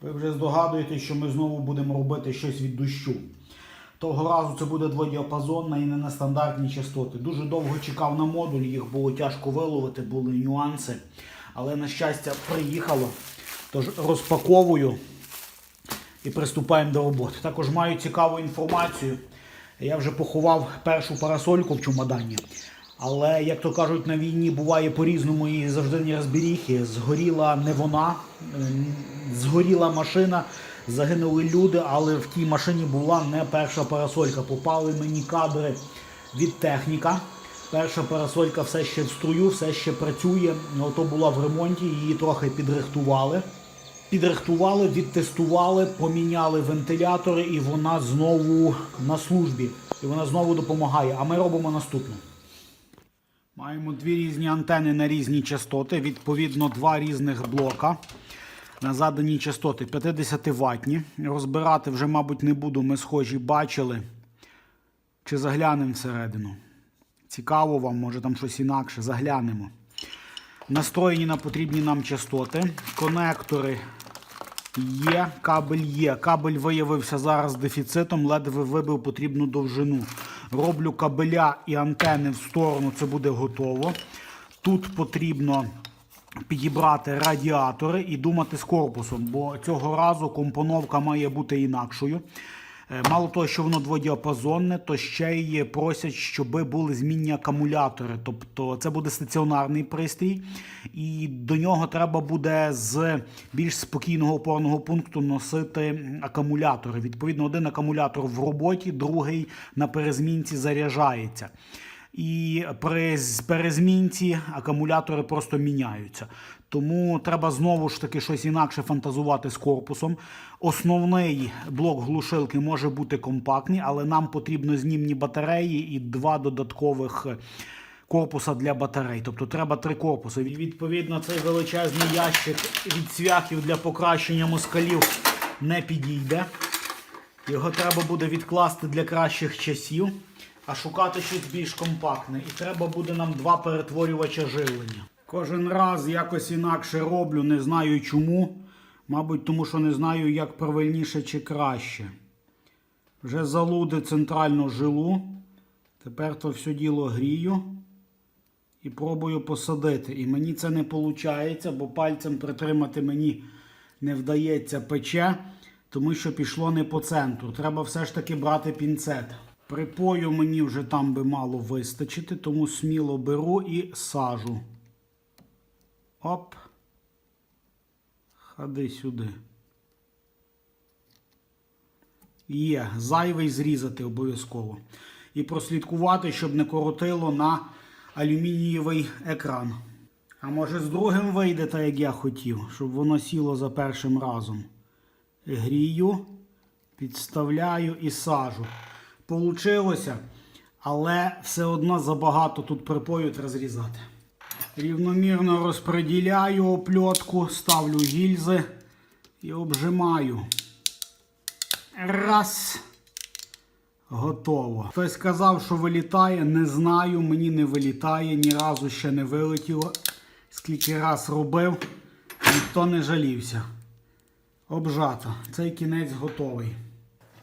Ви вже здогадуєтесь, що ми знову будемо робити щось від дощу. Того разу це буде дводіапазонна і не на стандартні частоти. Дуже довго чекав на модуль, їх було тяжко виловити, були нюанси. Але на щастя приїхало. Тож розпаковую і приступаємо до роботи. Також маю цікаву інформацію. Я вже поховав першу парасольку в чумадані. Але, як то кажуть, на війні буває по-різному і завжди не розберіхи. Згоріла не вона, е, згоріла машина, загинули люди, але в тій машині була не перша парасолька. Попали мені кадри від техніка. Перша парасолька все ще в струю, все ще працює. Ото була в ремонті, її трохи підрихтували. Підрихтували, відтестували, поміняли вентилятори, і вона знову на службі. І вона знову допомагає. А ми робимо наступне. Маємо дві різні антени на різні частоти, відповідно, два різних блока на задані частоти 50 ватні. Розбирати вже, мабуть, не буду. Ми схожі бачили. Чи заглянемо всередину? Цікаво вам, може там щось інакше. Заглянемо. Настроєні на потрібні нам частоти. Конектори є, кабель є. Кабель виявився зараз дефіцитом, ледве вибив потрібну довжину. Роблю кабеля і антени в сторону, це буде готово. Тут потрібно підібрати радіатори і думати з корпусом, бо цього разу компоновка має бути інакшою. Е, Мало того, що воно дводіапазонне, то ще й просять, щоб були змінні акумулятори. Тобто це буде стаціонарний пристрій, і до нього треба буде з більш спокійного опорного пункту носити акумулятори. Відповідно, один акумулятор в роботі, другий на перезмінці заряджається. І при перезмінці акумулятори просто міняються. Тому треба знову ж таки щось інакше фантазувати з корпусом. Основний блок глушилки може бути компактний, але нам потрібно знімні батареї і два додаткових корпуса для батарей. Тобто треба три корпуси. Відповідно, цей величезний ящик від цвяхів для покращення москалів не підійде. Його треба буде відкласти для кращих часів, а шукати щось більш компактне. І треба буде нам два перетворювача живлення. Кожен раз якось інакше роблю, не знаю чому. Мабуть, тому що не знаю, як правильніше чи краще. Вже залуди центральну жилу. Тепер то все діло грію і пробую посадити. І мені це не виходить, бо пальцем притримати мені не вдається пече, тому що пішло не по центру. Треба все ж таки брати пінцет. Припою мені вже там би мало вистачити, тому сміло беру і сажу. Оп. Ходи сюди. Є, зайвий зрізати обов'язково. І прослідкувати, щоб не коротило на алюмінієвий екран. А може з другим вийде так, як я хотів, щоб воно сіло за першим разом. Грію, підставляю і сажу. Получилося, але все одно забагато тут припою треба зрізати. Рівномірно розподіляю опльотку, ставлю гільзи і обжимаю. Раз. Готово. Хтось сказав, що вилітає. Не знаю, мені не вилітає, ні разу ще не вилетіло. Скільки раз робив, ніхто не жалівся. Обжато. Цей кінець готовий.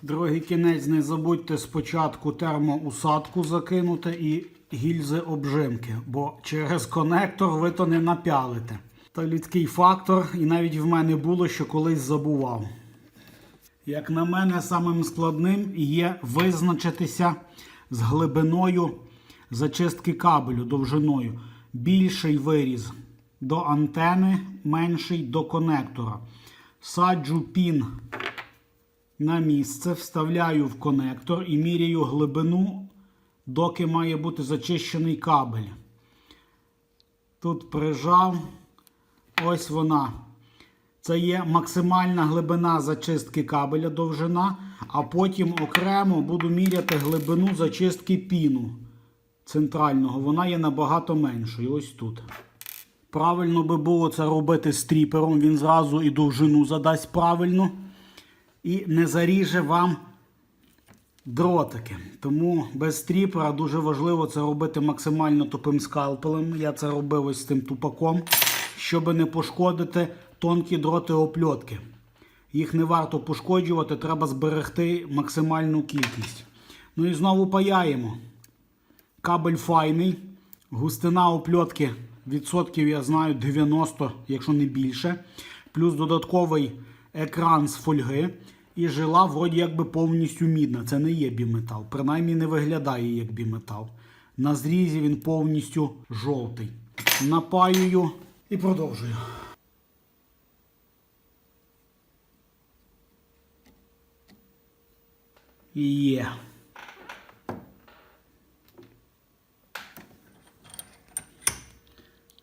Другий кінець не забудьте спочатку термоусадку закинути і гільзи обжимки, бо через конектор ви то не напялите. Та людський фактор, і навіть в мене було, що колись забував. Як на мене, самим складним є визначитися з глибиною зачистки кабелю довжиною. Більший виріз до антени, менший до конектора. Саджу пін на місце, вставляю в конектор і міряю глибину, доки має бути зачищений кабель. Тут прижав. Ось вона. Це є максимальна глибина зачистки кабеля довжина, а потім окремо буду міряти глибину зачистки піну центрального. Вона є набагато меншою. Ось тут. Правильно би було це робити стріпером, він зразу і довжину задасть правильно і не заріже вам дротики. Тому без стріпера дуже важливо це робити максимально тупим скалпелем. Я це робив ось з тим тупаком, щоб не пошкодити тонкі дроти опльотки. Їх не варто пошкоджувати, треба зберегти максимальну кількість. Ну і знову паяємо. Кабель файний. Густина опльотки відсотків, я знаю, 90, якщо не більше. Плюс додатковий екран з фольги. І жила вроді якби повністю мідна. Це не є біметал. Принаймні не виглядає як біметал. На зрізі він повністю жовтий. Напаюю і продовжую. Є.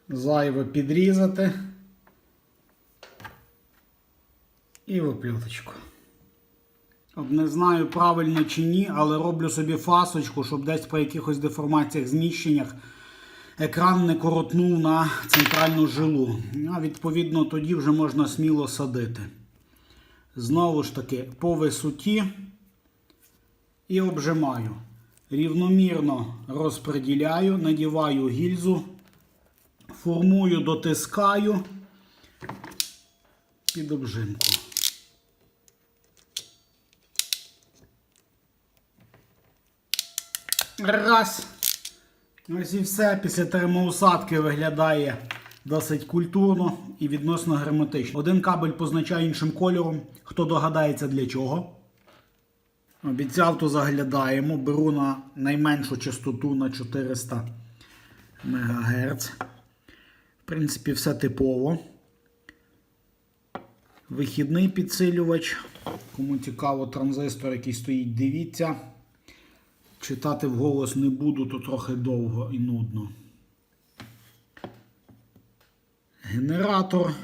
Зайве підрізати. І в оплюточку. От не знаю правильно чи ні, але роблю собі фасочку, щоб десь при якихось деформаціях, зміщеннях екран не коротнув на центральну жилу. А відповідно тоді вже можна сміло садити. Знову ж таки, по висоті і обжимаю. Рівномірно розподіляю, надіваю гільзу, формую, дотискаю під обжимку. Раз. Ось і все. Після термоусадки виглядає досить культурно і відносно герметично. Один кабель позначає іншим кольором. Хто догадається для чого? Обіцяв, то заглядаємо. Беру на найменшу частоту на 400 МГц. В принципі, все типово. Вихідний підсилювач. Кому цікаво, транзистор, який стоїть, дивіться. Читати вголос не буду, то трохи довго і нудно. Генератор,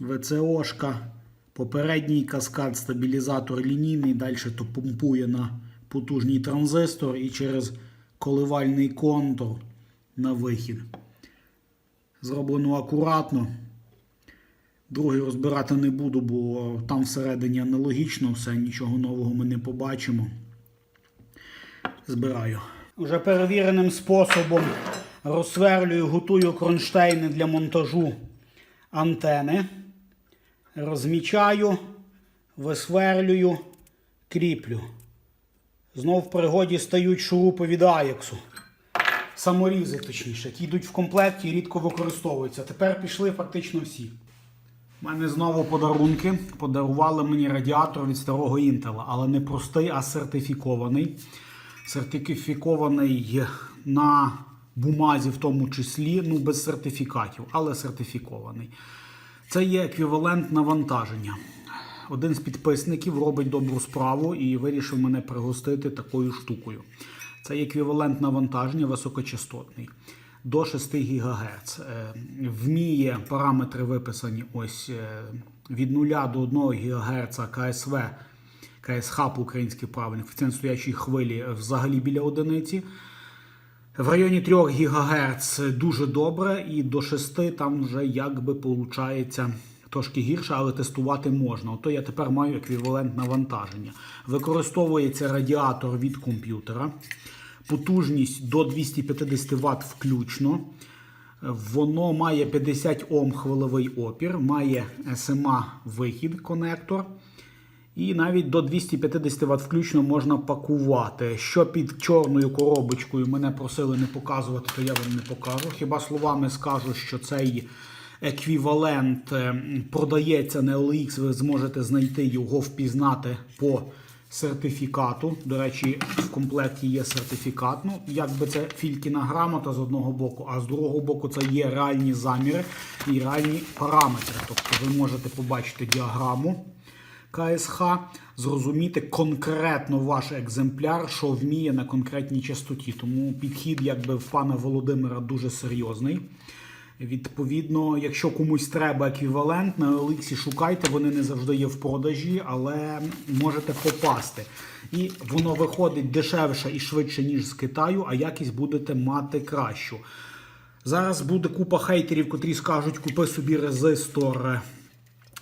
ВЦОшка, попередній каскад, стабілізатор лінійний, далі то помпує на потужний транзистор і через коливальний контур на вихід. Зроблено акуратно. Другий розбирати не буду, бо там всередині аналогічно все, нічого нового ми не побачимо. Збираю. Уже перевіреним способом розсверлюю, готую кронштейни для монтажу антени. Розмічаю, висверлюю, кріплю. Знов в пригоді стають шурупи від Аяксу. Саморізи, точніше, які йдуть в комплекті і рідко використовуються. Тепер пішли фактично всі. У мене знову подарунки. Подарували мені радіатор від старого Інтела, але не простий, а сертифікований. Сертифікований на бумазі, в тому числі, ну без сертифікатів, але сертифікований. Це є еквівалент навантаження. Один з підписників робить добру справу і вирішив мене пригостити такою штукою. Це еквівалент навантаження високочастотний до 6 ГГц. Е, Вміє параметри виписані ось е, від 0 до 1 ГГц КСВ, КСХ по-українськи правильно, коефіцієнт стоячої хвилі взагалі біля одиниці. В районі 3 ГГц дуже добре, і до 6 там вже якби виходить трошки гірше, але тестувати можна. Ото я тепер маю еквівалент навантаження. Використовується радіатор від комп'ютера. Потужність до 250 Вт включно. Воно має 50 Ом хвилевий опір, має SMA вихід конектор. І навіть до 250 Вт включно можна пакувати. Що під чорною коробочкою мене просили не показувати, то я вам не покажу. Хіба словами скажу, що цей еквівалент е, продається на OLX, ви зможете знайти його, впізнати по сертифікату. До речі, в комплекті є сертифікат. Ну, якби це фількіна грамота з одного боку, а з другого боку це є реальні заміри і реальні параметри. Тобто ви можете побачити діаграму. КСХ, зрозуміти конкретно ваш екземпляр, що вміє на конкретній частоті. Тому підхід, якби в пана Володимира, дуже серйозний. Відповідно, якщо комусь треба еквівалент, на Олексі шукайте, вони не завжди є в продажі, але можете попасти. І воно виходить дешевше і швидше, ніж з Китаю, а якість будете мати кращу. Зараз буде купа хейтерів, котрі скажуть, купи собі резистор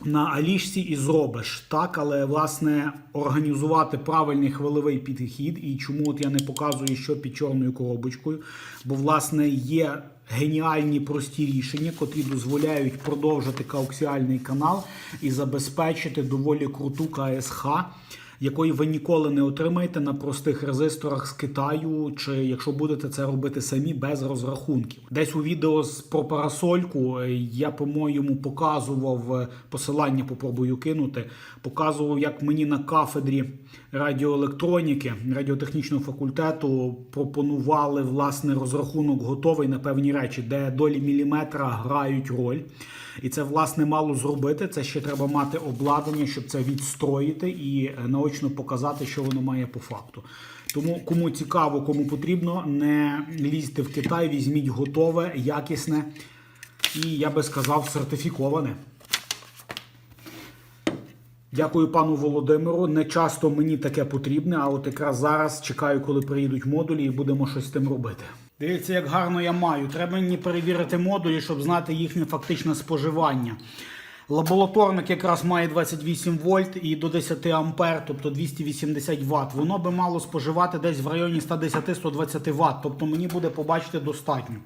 на Алішці і зробиш. Так, але власне організувати правильний хвилевий підхід, і чому от я не показую, що під чорною коробочкою, бо власне є геніальні прості рішення, котрі дозволяють продовжити кауксіальний канал і забезпечити доволі круту КСХ, якої ви ніколи не отримаєте на простих резисторах з Китаю, чи якщо будете це робити самі без розрахунків. Десь у відео з про парасольку е, я, по-моєму, показував е, посилання, попробую кинути. Показував, як мені на кафедрі радіоелектроніки радіотехнічного факультету пропонували власне розрахунок готовий на певні речі, де долі міліметра грають роль. І це власне мало зробити. Це ще треба мати обладнання, щоб це відстроїти і е, наочно показати, що воно має по факту. Тому кому цікаво, кому потрібно, не лізьте в Китай, візьміть готове, якісне і я би сказав сертифіковане. Дякую пану Володимиру. Не часто мені таке потрібне, а от якраз зараз чекаю, коли приїдуть модулі, і будемо щось з тим робити. Дивіться, як гарно я маю. Треба мені перевірити модулі, щоб знати їхнє фактичне споживання. Лабораторник якраз має 28 вольт і до 10 ампер, тобто 280 Вт. Воно би мало споживати десь в районі 110-120 Вт, тобто мені буде побачити достатньо.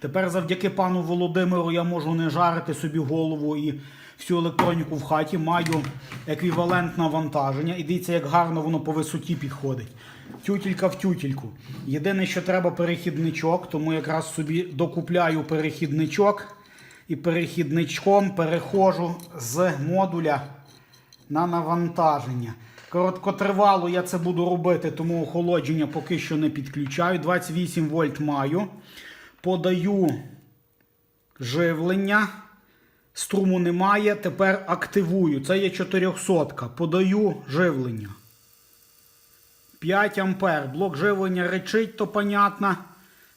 Тепер завдяки пану Володимиру я можу не жарити собі голову і всю електроніку в хаті. Маю еквівалент навантаження. І дивіться, як гарно воно по висоті підходить. Тютілька в тютільку. Єдине, що треба перехідничок, тому якраз собі докупляю перехідничок і перехідничком переходжу з модуля на навантаження. Короткотривало я це буду робити, тому охолодження поки що не підключаю. 28 вольт маю. Подаю живлення. Струму немає. Тепер активую. Це є 400. Подаю живлення. 5 ампер. Блок живлення речить, то понятно.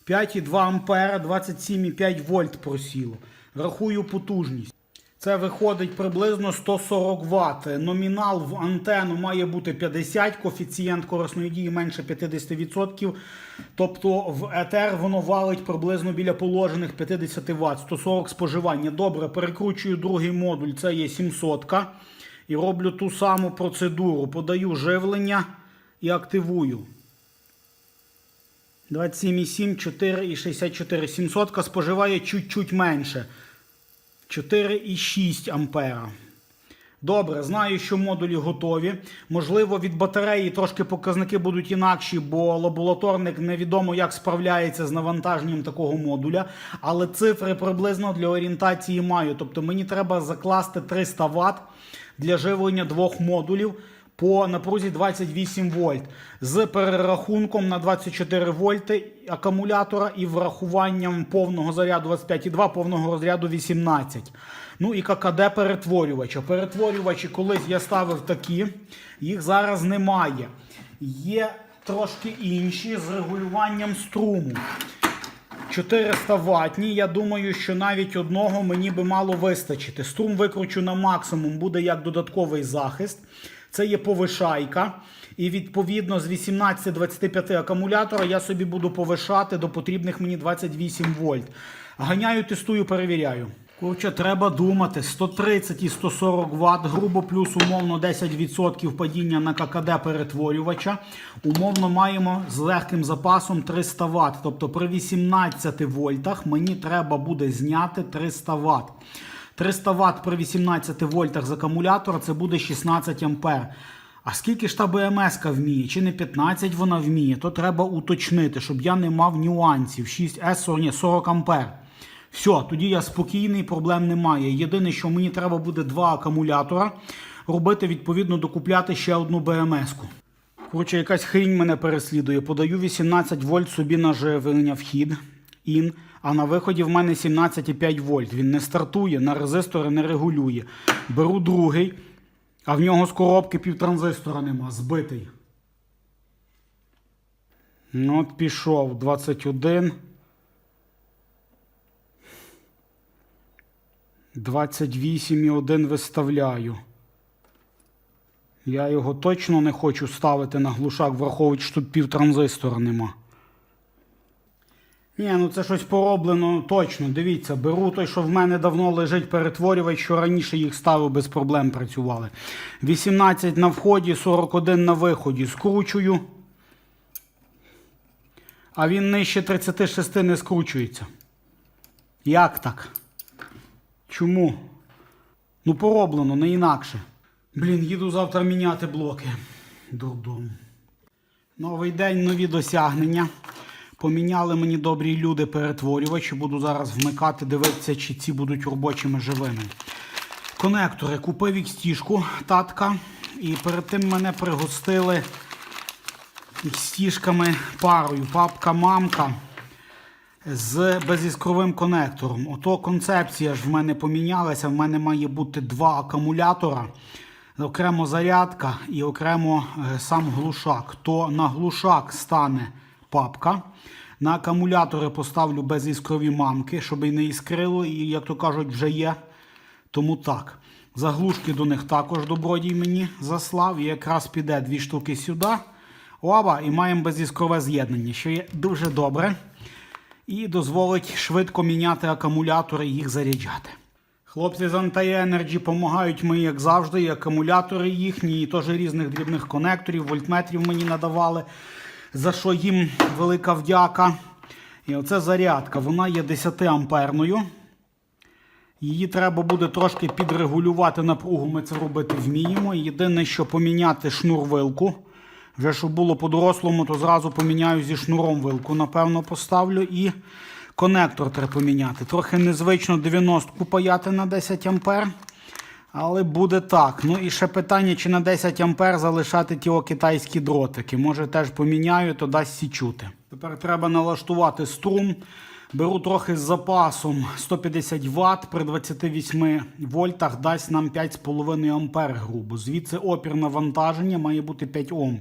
5,2 ампера, 27,5 вольт просіло. Рахую потужність. Це виходить приблизно 140 Вт. Номінал в антенну має бути 50, коефіцієнт корисної дії менше 50%. Тобто в етер воно валить приблизно біля положених 50 Вт, 140 споживання. Добре, перекручую другий модуль, це є 700. І роблю ту саму процедуру. Подаю живлення і активую. 27,7, 4,64. 700 споживає чуть-чуть менше. 4,6 ампера. Добре, знаю, що модулі готові. Можливо, від батареї трошки показники будуть інакші, бо лабораторник невідомо як справляється з навантаженням такого модуля. Але цифри приблизно для орієнтації маю. Тобто мені треба закласти 300 Вт для живлення двох модулів по напрузі 28 вольт з перерахунком на 24 вольти акумулятора і врахуванням повного заряду 25,2, повного розряду 18. Ну і ККД перетворювача. Перетворювачі колись я ставив такі, їх зараз немає. Є трошки інші з регулюванням струму. 400 ватні. Я думаю, що навіть одного мені би мало вистачити. Струм викручу на максимум, буде як додатковий захист. Це є повишайка. І відповідно з 18-25 акумулятора я собі буду повишати до потрібних мені 28 вольт. Ганяю, тестую, перевіряю. Коротше, треба думати. 130 і 140 Вт, грубо плюс умовно 10% падіння на ККД перетворювача. Умовно маємо з легким запасом 300 Вт. Тобто при 18 вольтах мені треба буде зняти 300 Вт. 300 Вт при 18 вольтах з акумулятора це буде 16 ампер. А скільки ж та БМС вміє? Чи не 15 вона вміє, то треба уточнити, щоб я не мав нюансів. 6С ні, 40 ампер. Все, тоді я спокійний, проблем немає. Єдине, що мені треба буде два акумулятора робити, відповідно, докупляти ще одну БМС-ку. Коротше, якась хрінь мене переслідує. Подаю 18 вольт собі на живлення вхід. Ін. А на виході в мене 17,5 вольт. Він не стартує, на резистори не регулює. Беру другий, а в нього з коробки півтранзистора нема, збитий. Ну, от пішов 21. 28,1 виставляю. Я його точно не хочу ставити на глушак, враховуючи, що тут півтранзистора нема. Ні, ну це щось пороблено точно. Дивіться, беру той, що в мене давно лежить перетворювач, що раніше їх ставив, без проблем працювали. 18 на вході, 41 на виході. Скручую. А він нижче 36 не скручується. Як так? Чому? Ну, пороблено, не інакше. Блін, їду завтра міняти блоки. Додому. Новий день, нові досягнення. Поміняли мені добрі люди перетворювачі. Буду зараз вмикати, дивитися, чи ці будуть робочими живими. Конектори купив ікстішку татка. І перед тим мене пригостили стіжками парою. Папка-мамка з безіскровим конектором. Ото концепція ж в мене помінялася. В мене має бути два акумулятора, окремо зарядка і окремо е, сам глушак. То на глушак стане папка. На акумулятори поставлю безіскрові мамки, щоб і не іскрило, і, як то кажуть, вже є. Тому так. Заглушки до них також добродій мені заслав. І якраз піде дві штуки сюди. Оба, і маємо безіскрове з'єднання, що є дуже добре. І дозволить швидко міняти акумулятори і їх заряджати. Хлопці з Anti-Energy допомагають мені, як завжди, і акумулятори їхні, і теж різних дрібних конекторів, вольтметрів мені надавали, за що їм велика вдяка. І оце зарядка. Вона є 10 амперною. Її треба буде трошки підрегулювати напругу, ми це робити вміємо. Єдине, що поміняти шнур вилку. Вже щоб було по-дорослому, то зразу поміняю зі шнуром вилку, напевно, поставлю. І конектор треба поміняти. Трохи незвично 90-ку паяти на 10 ампер. Але буде так. Ну і ще питання, чи на 10 ампер залишати ті китайські дротики. Може теж поміняю, то дасть січути. Тепер треба налаштувати струм. Беру трохи з запасом 150 Вт при 28 вольтах дасть нам 5,5 ампер грубо. Звідси опір навантаження має бути 5 Ом.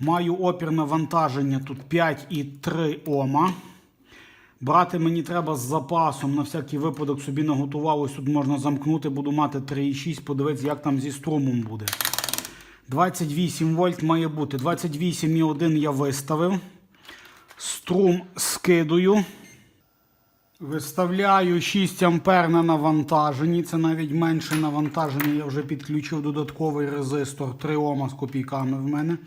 Маю опір навантаження тут 5,3 Ома. Брати мені треба з запасом, на всякий випадок собі наготував. Ось тут можна замкнути, буду мати 3,6, подивитися, як там зі струмом буде. 28 вольт має бути. 28,1 я виставив. Струм скидую. Виставляю 6 ампер на навантаженні. Це навіть менше навантаження. Я вже підключив додатковий резистор 3 Ома з копійками в мене.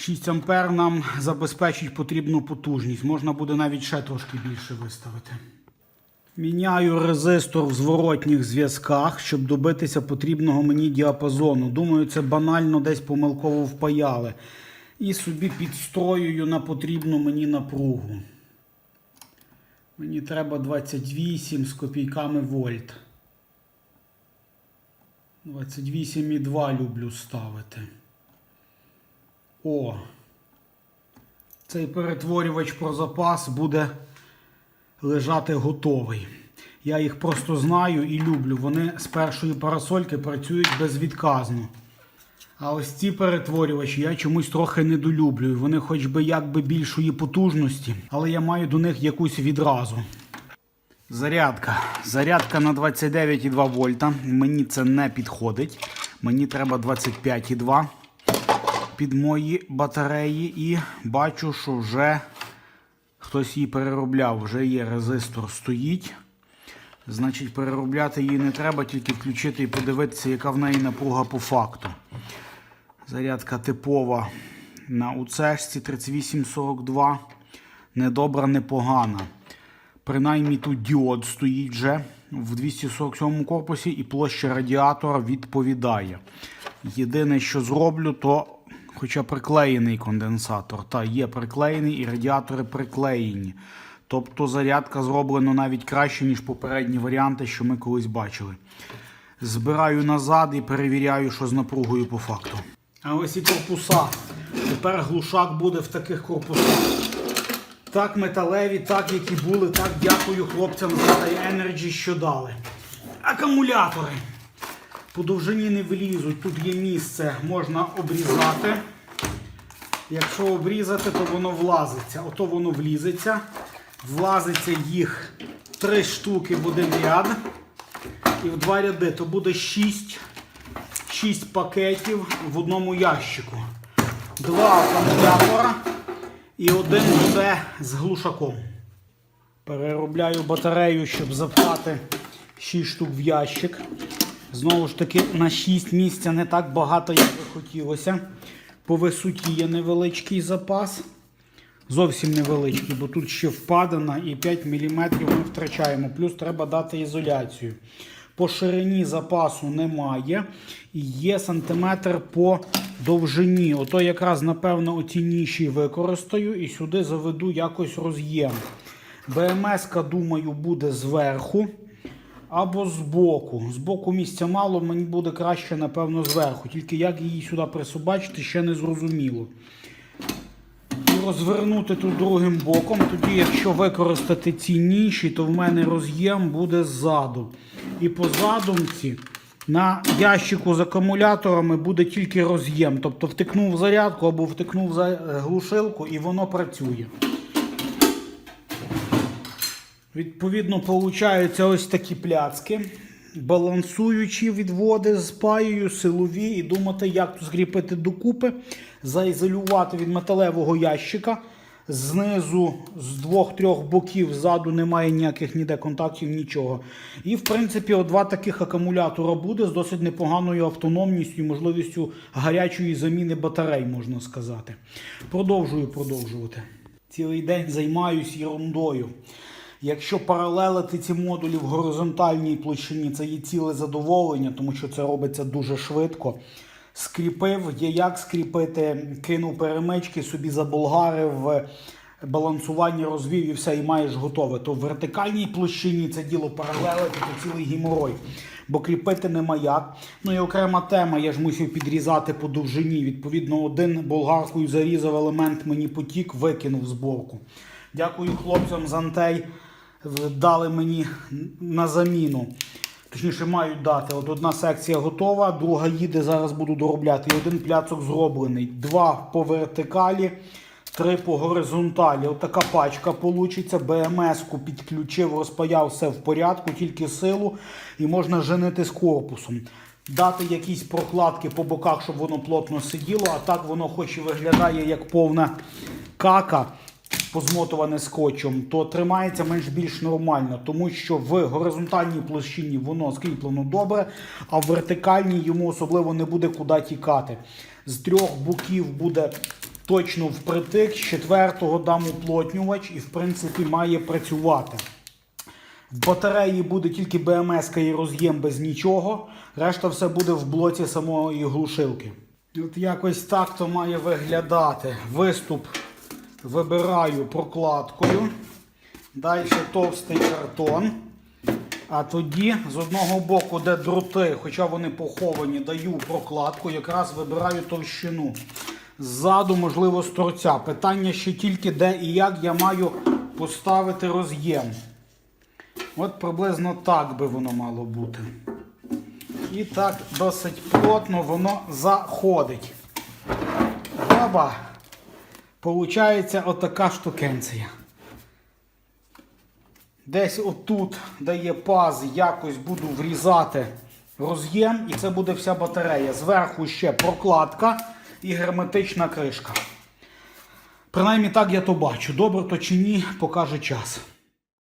6 ампер нам забезпечить потрібну потужність. Можна буде навіть ще трошки більше виставити. Міняю резистор в зворотніх зв'язках, щоб добитися потрібного мені діапазону. Думаю, це банально десь помилково впаяли. І собі підстроюю на потрібну мені напругу. Мені треба 28 з копійками вольт. 28,2 люблю ставити. О! Цей перетворювач про запас буде лежати готовий. Я їх просто знаю і люблю. Вони з першої парасольки працюють безвідказно. А ось ці перетворювачі я чомусь трохи недолюблюю. Вони хоч би якби більшої потужності, але я маю до них якусь відразу. Зарядка. Зарядка на 29,2 вольта. Мені це не підходить. Мені треба 25,2 під мої батареї. І бачу, що вже хтось її переробляв. Вже є резистор стоїть. Значить, переробляти її не треба, тільки включити і подивитися, яка в неї напруга по факту. Зарядка типова на УЦшці 3842. Недобра, непогана. Принаймні тут діод стоїть вже в 247 корпусі і площа радіатора відповідає. Єдине, що зроблю, то хоча приклеєний конденсатор. Та є приклеєний і радіатори приклеєні. Тобто зарядка зроблена навіть краще, ніж попередні варіанти, що ми колись бачили. Збираю назад і перевіряю, що з напругою по факту. А ось і корпуса. Тепер глушак буде в таких корпусах. Так металеві, так які були, так дякую хлопцям за Energy, що дали. Акумулятори. По довжині не влізуть. Тут є місце, можна обрізати. Якщо обрізати, то воно влазиться. Ото воно влізеться. Влазиться їх три штуки в один ряд. І в два ряди то буде 6, 6 пакетів в одному ящику. Два акумулятора і один буде з глушаком. Переробляю батарею, щоб запхати 6 штук в ящик. Знову ж таки, на 6 місця не так багато, як би хотілося. По висоті є невеличкий запас. зовсім невеличкий, бо тут ще впадина і 5 мм ми втрачаємо. Плюс треба дати ізоляцію. По ширині запасу немає. Є сантиметр по довжині. Ото якраз, напевно, оці ніші використаю і сюди заведу якось роз'єм. БМС-ка, думаю, буде зверху або збоку. Збоку місця мало, мені буде краще, напевно, зверху. Тільки як її сюди присобачити, ще не зрозуміло. І розвернути тут другим боком. Тоді, якщо використати ці ніші, то в мене роз'єм буде ззаду. І по задумці на ящику з акумуляторами буде тільки роз'єм. Тобто втикнув зарядку або втикнув глушилку і воно працює. Відповідно, получаються ось такі пляцки. Балансуючі відводи з паєю, силові, і думати, як тут зкріпити докупи, заізолювати від металевого ящика. Знизу, з двох-трьох боків, ззаду немає ніяких ніде контактів, нічого. І, в принципі, от два таких акумулятора буде з досить непоганою автономністю і можливістю гарячої заміни батарей, можна сказати. Продовжую продовжувати. Цілий день займаюсь ерундою. Якщо паралелити ці модулі в горизонтальній площині, це є ціле задоволення, тому що це робиться дуже швидко. Скріпив, є як скріпити, кинув перемички, собі заболгарив, балансування розвів і все, і маєш готове. То в вертикальній площині це діло паралелити, то цілий гіморой. Бо кріпити нема як. Ну і окрема тема, я ж мусив підрізати по довжині. Відповідно, один болгаркою зарізав елемент, мені потік, викинув зборку. Дякую хлопцям з Антей. Дали мені на заміну. Точніше, мають дати. От одна секція готова, друга їде, зараз буду доробляти. І один пляцок зроблений. Два по вертикалі, три по горизонталі. От така пачка получиться. БМС-ку підключив, розпаяв все в порядку, тільки силу і можна женити з корпусом. Дати якісь прокладки по боках, щоб воно плотно сиділо, а так воно хоч і виглядає як повна кака позмотуване скотчем, то тримається менш-більш нормально, тому що в горизонтальній площині воно скріплено добре, а в вертикальній йому особливо не буде куди тікати. З трьох боків буде точно впритик, з четвертого дам уплотнювач і, в принципі, має працювати. В батареї буде тільки БМС і роз'єм без нічого. Решта все буде в блоці самої глушилки. От якось так то має виглядати. Виступ вибираю прокладкою. Далі товстий картон. А тоді з одного боку, де дроти, хоча вони поховані, даю прокладку, якраз вибираю товщину. Ззаду, можливо, з торця. Питання ще тільки, де і як я маю поставити роз'єм. От приблизно так би воно мало бути. І так досить плотно воно заходить. Баба! Получається отака штукенція. Десь отут, де є паз, якось буду врізати роз'єм, і це буде вся батарея. Зверху ще прокладка і герметична кришка. Принаймні так я то бачу. Добре то чи ні, покаже час.